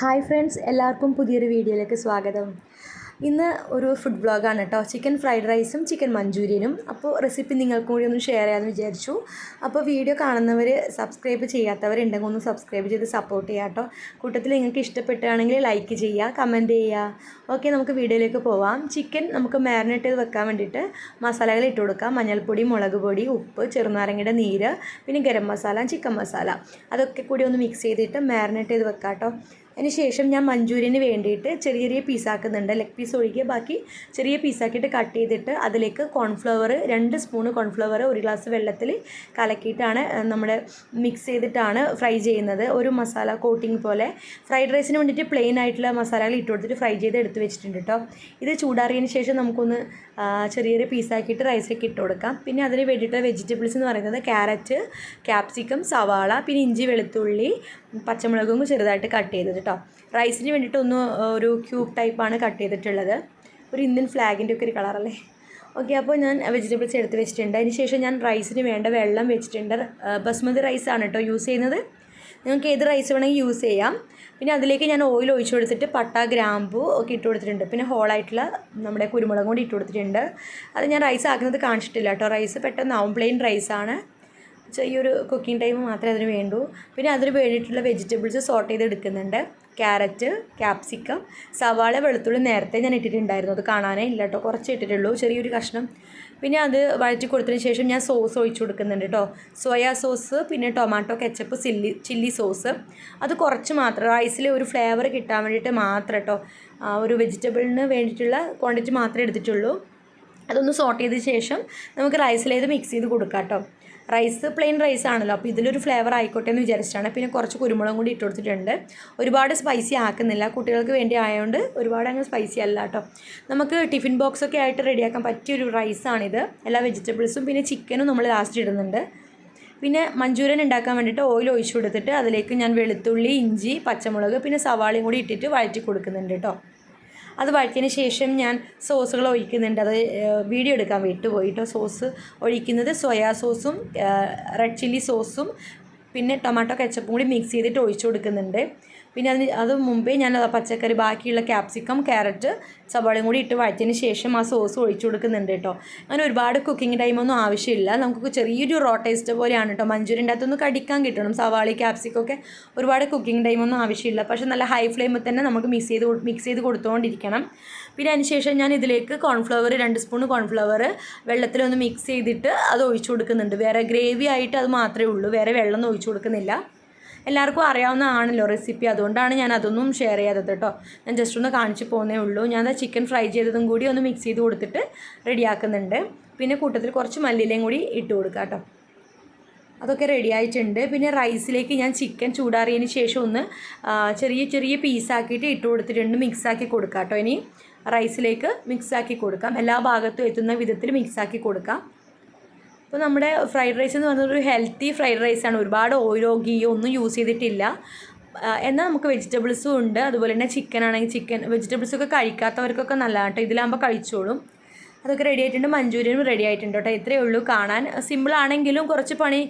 Hi friends എല്ലാവർക്കും പുതിയൊരു വീഡിയോയിലേക്ക് സ്വാഗതം. ഇന്ന് ഒരു ഫുഡ് ബ്ലോഗാണ് കേട്ടോ ചിക്കൻ ഫ്രൈഡ് റൈസും ചിക്കൻ മഞ്ചൂരിയനും. അപ്പോൾ റെസിപ്പി നിങ്ങൾക്കും കൂടി ഒന്ന് ഷെയർ ചെയ്യാമെന്ന് വിചാരിച്ചു. അപ്പോൾ വീഡിയോ കാണുന്നവർ സബ്സ്ക്രൈബ് ചെയ്യാത്തവരുണ്ടെങ്കിൽ ഒന്ന് സബ്സ്ക്രൈബ് ചെയ്ത് സപ്പോർട്ട് ചെയ്യുക കേട്ടോ കൂട്ടത്തിൽ നിങ്ങൾക്ക് ഇഷ്ടപ്പെട്ടുകയാണെങ്കിൽ ലൈക്ക് ചെയ്യുക കമന്റ് ചെയ്യുക ഓക്കെ നമുക്ക് വീഡിയോയിലേക്ക് പോവാം. ചിക്കൻ നമുക്ക് മാരിനേറ്റ് ചെയ്ത് വെക്കാൻ വേണ്ടിയിട്ട് മസാലകൾ ഇട്ട് കൊടുക്കാം. മഞ്ഞൾപ്പൊടി മുളക് പൊടി ഉപ്പ് ചെറുനാരങ്ങയുടെ നീര് പിന്നെ ഗരം മസാല ചിക്കൻ മസാല. അതൊക്കെ കൂടി ഒന്ന് മിക്സ് ചെയ്തിട്ട് മാരിനേറ്റ് ചെയ്ത് വെക്കാം കേട്ടോ അതിന് ശേഷം ഞാൻ മഞ്ചൂരിയന് വേണ്ടിയിട്ട് ചെറിയ ചെറിയ പീസാക്കുന്നുണ്ട് ലെഗ് പീസ് ഒഴികെ ബാക്കി ചെറിയ പീസാക്കിയിട്ട് കട്ട് ചെയ്തിട്ട് അതിലേക്ക് കോൺഫ്ലവർ രണ്ട് സ്പൂണ് കോൺഫ്ലവർ ഒരു ഗ്ലാസ് വെള്ളത്തിൽ കലക്കിയിട്ടാണ് നമ്മൾ മിക്സ് ചെയ്തിട്ടാണ് ഫ്രൈ ചെയ്യുന്നത്. ഒരു മസാല കോട്ടിംഗ് പോലെ. ഫ്രൈഡ് റൈസിന് വേണ്ടിയിട്ട് പ്ലെയിൻ ആയിട്ടുള്ള മസാലകൾ ഇട്ട് കൊടുത്തിട്ട് ഫ്രൈ ചെയ്ത് എടുത്ത് വെച്ചിട്ടുണ്ട് കേട്ടോ ഇത് ചൂടാറിയതിന് ശേഷം നമുക്കൊന്ന് ചെറിയ ചെറിയ പീസാക്കിയിട്ട് റൈസൊക്കെ ഇട്ട് കൊടുക്കാം. പിന്നെ അതിന് വേണ്ടിയിട്ടുള്ള വെജിറ്റബിൾസ് എന്ന് പറയുന്നത് ക്യാരറ്റ് ക്യാപ്സിക്കം സവാള പിന്നെ ഇഞ്ചി വെളുത്തുള്ളി പച്ചമുളകും ചെറുതായിട്ട് കട്ട് ചെയ്തത് കേട്ടോ. റൈസിന് വേണ്ടിയിട്ട് ഒന്ന് ഒരു ക്യൂബ് ടൈപ്പാണ് കട്ട് ചെയ്തിട്ടുള്ളത്. ഒരു ഇന്ത്യൻ ഫ്ലാഗിന്റെ ഒക്കെ ഒരു കളറല്ലേ ഓക്കെ അപ്പോൾ ഞാൻ വെജിറ്റബിൾസ് എടുത്ത് വെച്ചിട്ടുണ്ട്. അതിന് ശേഷം ഞാൻ റൈസിന് വേണ്ട വെള്ളം വെച്ചിട്ടുണ്ട്. ബസ്മതി റൈസാണ് കേട്ടോ യൂസ് ചെയ്യുന്നത്. നിങ്ങൾക്ക് ഏത് റൈസ് വേണമെങ്കിൽ യൂസ് ചെയ്യാം. പിന്നെ അതിലേക്ക് ഞാൻ ഓയിൽ ഒഴിച്ചു കൊടുത്തിട്ട് പട്ട ഗ്രാമ്പു ഒക്കെ ഇട്ട് കൊടുത്തിട്ടുണ്ട്. പിന്നെ ഹോളായിട്ടുള്ള നമ്മുടെ കുരുമുളകും കൂടി ഇട്ട് കൊടുത്തിട്ടുണ്ട്. അത് ഞാൻ റൈസ് ആക്കുന്നത് കാണിച്ചിട്ടില്ല കേട്ടോ. റൈസ് പെട്ടെന്നാവും പ്ലെയിൻ റൈസാണ് ചെറിയൊരു കുക്കിംഗ് ടൈം മാത്രമേ അതിന് വേണ്ടൂ. പിന്നെ അതിന് വേണ്ടിയിട്ടുള്ള വെജിറ്റബിൾസ് സോർട്ട് ചെയ്ത് എടുക്കുന്നുണ്ട് ക്യാരറ്റ് ക്യാപ്സിക്കം സവാള വെളുത്തുള്ളി നേരത്തെ ഞാൻ ഇട്ടിട്ടുണ്ടായിരുന്നു. അത് കാണാനേ ഇല്ല കേട്ടോ കുറച്ച് ഇട്ടിട്ടുള്ളൂ. ചെറിയൊരു കഷ്ണം. പിന്നെ അത് വഴറ്റി കൊടുത്തതിന് ശേഷം ഞാൻ സോസ് ഒഴിച്ചു കൊടുക്കുന്നുണ്ട് കേട്ടോ സോയാ സോസ് പിന്നെ tomato ketchup chilli chilli sauce അത് കുറച്ച് മാത്രം. റൈസിൽ ഒരു ഫ്ലേവർ കിട്ടാൻ വേണ്ടിയിട്ട് മാത്രം കേട്ടോ ഒരു വെജിറ്റബിളിന് വേണ്ടിയിട്ടുള്ള ക്വാണ്ടിറ്റി മാത്രമേ എടുത്തിട്ടുള്ളൂ. അതൊന്ന് സോർട്ട് ചെയ്ത ശേഷം നമുക്ക് റൈസിലേത് മിക്സ് ചെയ്ത് കൊടുക്കാം കേട്ടോ റൈസ് പ്ലെയിൻ റൈസ് ആണല്ലോ. അപ്പോൾ ഇതിലൊരു ഫ്ലേവർ ആയിക്കോട്ടെ എന്ന് വിചാരിച്ചിട്ടാണ്. പിന്നെ കുറച്ച് കുരുമുളകും കൂടി ഇട്ട് കൊടുത്തിട്ടുണ്ട് ഒരുപാട് സ്പൈസി ആക്കുന്നില്ല. കുട്ടികൾക്ക് വേണ്ടി ആയതുകൊണ്ട് ഒരുപാട് അങ്ങ് സ്പൈസി അല്ല കേട്ടോ നമുക്ക് ടിഫിൻ ബോക്സ് ഒക്കെ ആയിട്ട് റെഡിയാക്കാൻ പറ്റിയൊരു റൈസാണിത് എല്ലാ വെജിറ്റബിൾസും പിന്നെ ചിക്കനും നമ്മൾ ലാസ്റ്റ് ഇടുന്നുണ്ട്. പിന്നെ മഞ്ചൂരിയൻ ഉണ്ടാക്കാൻ വേണ്ടിയിട്ട് ഓയിൽ ഒഴിച്ചു കൊടുത്തിട്ട് അതിലേക്ക് ഞാൻ വെളുത്തുള്ളി ഇഞ്ചി പച്ചമുളക് പിന്നെ സവാളയും കൂടി ഇട്ടിട്ട് വഴറ്റി കൊടുക്കുന്നുണ്ട് കേട്ടോ അത് വഴറ്റിയതിന് ശേഷം ഞാൻ സോസുകൾ ഒഴിക്കുന്നുണ്ട്. അത് വീഡിയോ എടുക്കാൻ വിട്ടുപോയി കേട്ടോ സോസ് ഒഴിക്കുന്നത് സോയാ സോസും റെഡ് ചില്ലി സോസും പിന്നെ ടൊമാറ്റോ കെച്ചപ്പും കൂടി മിക്സ് ചെയ്തിട്ട് ഒഴിച്ചു കൊടുക്കുന്നുണ്ട്. പിന്നെ അതിന് അത് മുമ്പേ ഞാൻ പച്ചക്കറി ബാക്കിയുള്ള ക്യാപ്സിക്കം ക്യാരറ്റ് സവാളയും കൂടി ഇട്ട് വഴറ്റിയതിന് ശേഷം ആ സോസ് ഒഴിച്ചു കൊടുക്കുന്നുണ്ട് കേട്ടോ. അങ്ങനെ ഒരുപാട് കുക്കിംഗ് ടൈമൊന്നും ആവശ്യമില്ല. നമുക്ക് ചെറിയൊരു റോ ടേസ്റ്റ് പോലെയാണ് കേട്ടോ. മഞ്ചൂരിന്റെ അകത്തൊന്ന് കടിക്കാൻ കിട്ടണം. സവാളി ക്യാപ്സിക്കൊക്കെ ഒരുപാട് കുക്കിംഗ് ടൈമൊന്നും ആവശ്യമില്ല. പക്ഷെ നല്ല ഹൈ ഫ്ലെയിമിൽ തന്നെ നമുക്ക് മിക്സ് ചെയ്ത് മിക്സ് ചെയ്ത് കൊടുത്തുകൊണ്ടിരിക്കണം പിന്നെ അതിനുശേഷം ഞാൻ ഇതിലേക്ക് കോൺഫ്ലവർ രണ്ട് സ്പൂൺ കോൺഫ്ലവർ വെള്ളത്തിലൊന്ന് മിക്സ് ചെയ്തിട്ട് അത് ഒഴിച്ചു കൊടുക്കുന്നുണ്ട്. വേറെ ഗ്രേവി ആയിട്ട് അത് മാത്രമേ ഉള്ളൂ. വേറെ വെള്ളം ഒഴിച്ചു കൊടുക്കുന്നില്ല. എല്ലാവർക്കും അറിയാവുന്നതാണല്ലോ റെസിപ്പി അതുകൊണ്ടാണ് ഞാൻ അതൊന്നും ഷെയർ ചെയ്യാത്തത് കേട്ടോ. ഞാൻ ജസ്റ്റ് ഒന്ന് കാണിച്ചു പോകുന്നേ ഉള്ളൂ. ഞാൻ ആ ചിക്കൻ ഫ്രൈ ചെയ്തതും കൂടി ഒന്ന് മിക്സ് ചെയ്ത് കൊടുത്തിട്ട് റെഡിയാക്കുന്നുണ്ട് പിന്നെ കൂട്ടത്തിൽ കുറച്ച് മല്ലിയിലയും കൂടി ഇട്ട് കൊടുക്കാം കേട്ടോ. അതൊക്കെ റെഡി ആയിട്ടുണ്ട്. പിന്നെ റൈസിലേക്ക് ഞാൻ ചിക്കൻ ചൂടാറിയതിന് ശേഷം ഒന്ന് ചെറിയ ചെറിയ പീസാക്കിയിട്ട് ഇട്ട് കൊടുത്തിട്ടുണ്ട് മിക്സാക്കി കൊടുക്കാം കേട്ടോ. ഇനി റൈസിലേക്ക് മിക്സാക്കി കൊടുക്കാം. എല്ലാ ഭാഗത്തും എത്തുന്ന വിധത്തിൽ മിക്സാക്കി കൊടുക്കാം. അപ്പോൾ നമ്മുടെ ഫ്രൈഡ് റൈസ് എന്ന് പറയുന്നത് ഒരു ഹെൽത്തി ഫ്രൈഡ് റൈസാണ് ഒരുപാട് ഓയിലോ ഗീയോ ഒന്നും യൂസ് ചെയ്തിട്ടില്ല. എന്നാൽ നമുക്ക് വെജിറ്റബിൾസും ഉണ്ട്. അതുപോലെ തന്നെ ചിക്കൻ ആണെങ്കിൽ ചിക്കൻ വെജിറ്റബിൾസ് ഒക്കെ കഴിക്കാത്തവർക്കൊക്കെ നല്ലതാണ് കേട്ടോ. ഇതിലാകുമ്പോൾ കഴിച്ചോളും. അതൊക്കെ റെഡി ആയിട്ടുണ്ട്. മഞ്ചൂരിയനും റെഡി ആയിട്ടുണ്ട് കേട്ടോ. ഇത്രയേ ഉള്ളൂ കാണാൻ. സിമ്പിൾ ആണെങ്കിലും കുറച്ച് പണി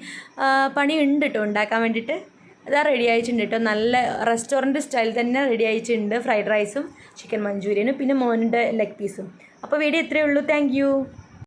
പണി ഉണ്ട് കേട്ടോ ഉണ്ടാക്കാൻ വേണ്ടിയിട്ട്. അതാ റെഡി ആയിട്ടുണ്ട് കേട്ടോ. നല്ല റെസ്റ്റോറന്റ് സ്റ്റൈൽ തന്നെ റെഡി ആയിട്ടുണ്ട് ഫ്രൈഡ് റൈസും ചിക്കൻ മഞ്ചൂരിയനും പിന്നെ മോനിന്റെ ലെഗ് പീസും അപ്പോൾ വീഡിയോ ഇത്രയേ ഉള്ളൂ. താങ്ക്